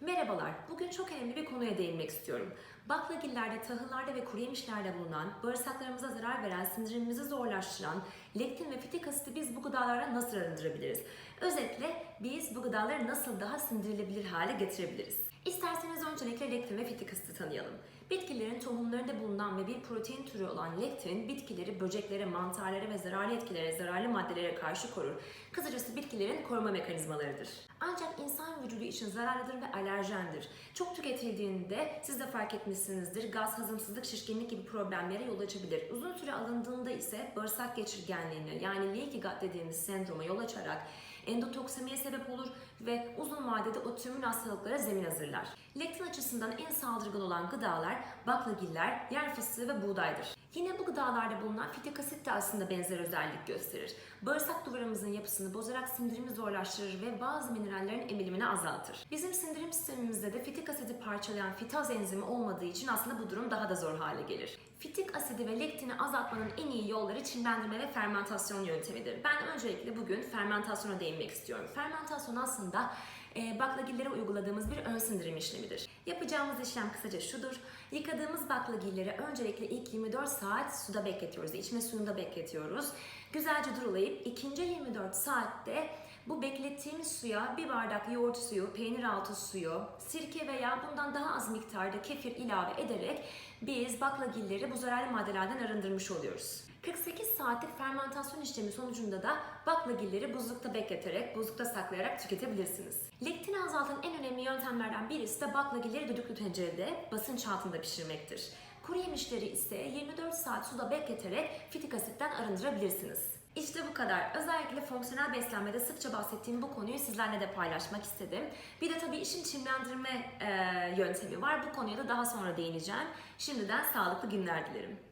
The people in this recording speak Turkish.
Merhabalar, bugün çok önemli bir konuya değinmek istiyorum. Baklagillerde, tahıllarda ve kuru yemişlerde bulunan, bağırsaklarımıza zarar veren, sindirimimizi zorlaştıran lektin ve fitik asiti biz bu gıdalara nasıl arındırabiliriz? Özetle biz bu gıdaları nasıl daha sindirilebilir hale getirebiliriz? İsterseniz öncelikle lektin ve fitik asiti tanıyalım. Bitkilerin tohumlarında bulunan ve bir protein türü olan lektin, bitkileri böceklere, mantarlara ve zararlı etkilere, zararlı maddelere karşı korur. Kısacası bitkilerin koruma mekanizmalarıdır. Ancak insan vücudu için zararlıdır ve alerjendir. Çok tüketildiğinde siz de fark etmişsinizdir, gaz, hazımsızlık, şişkinlik gibi problemlere yol açabilir. Uzun süre alındığında ise bağırsak geçirgenliğine yani leaky gut dediğimiz sendroma yol açarak endotoksemiye sebep olur ve uzun vadede otoimmün hastalıklara zemin hazırlar. Lektin açısından en saldırgan olan gıdalar baklagiller, yer fıstığı ve buğdaydır. Yine bu gıdalarda bulunan fitik asit de aslında benzer özellik gösterir. Bağırsak duvarımızın yapısını bozarak sindirimi zorlaştırır ve bazı minerallerin emilimini azaltır. Bizim sindirim sistemimizde de fitik asidi parçalayan fitaz enzimi olmadığı için aslında bu durum daha da zor hale gelir. Fitik asidi ve lektini azaltmanın en iyi yolları çimlendirme ve fermentasyon yöntemidir. Ben öncelikle bugün fermentasyona değinmek istiyorum. Fermentasyon aslında baklagillere uyguladığımız bir ön sindirim işlemidir. Yapacağımız işlem kısaca şudur. Yıkadığımız baklagilleri öncelikle ilk 24 saat suda bekletiyoruz. İçme suyunda bekletiyoruz. Güzelce durulayıp ikinci 24 saatte bu beklettiğimiz suya bir bardak yoğurt suyu, peynir altı suyu, sirke veya bundan daha az miktarda kefir ilave ederek biz baklagilleri bu zararlı maddelerden arındırmış oluyoruz. 48 saatlik fermentasyon işlemi sonucunda da baklagilleri buzlukta bekleterek, buzlukta saklayarak tüketebilirsiniz. Lektini azaltan en önemli yöntemlerden birisi de baklagilleri düdüklü tencerede basınç altında pişirmektir. Kuru yemişleri ise 24 saat suda bekleterek fitik asitten arındırabilirsiniz. İşte bu kadar. Özellikle fonksiyonel beslenmede sıkça bahsettiğim bu konuyu sizlerle de paylaşmak istedim. Bir de tabii işin çimlendirme e, yöntemi var. Bu konuya da daha sonra değineceğim. Şimdiden sağlıklı günler dilerim.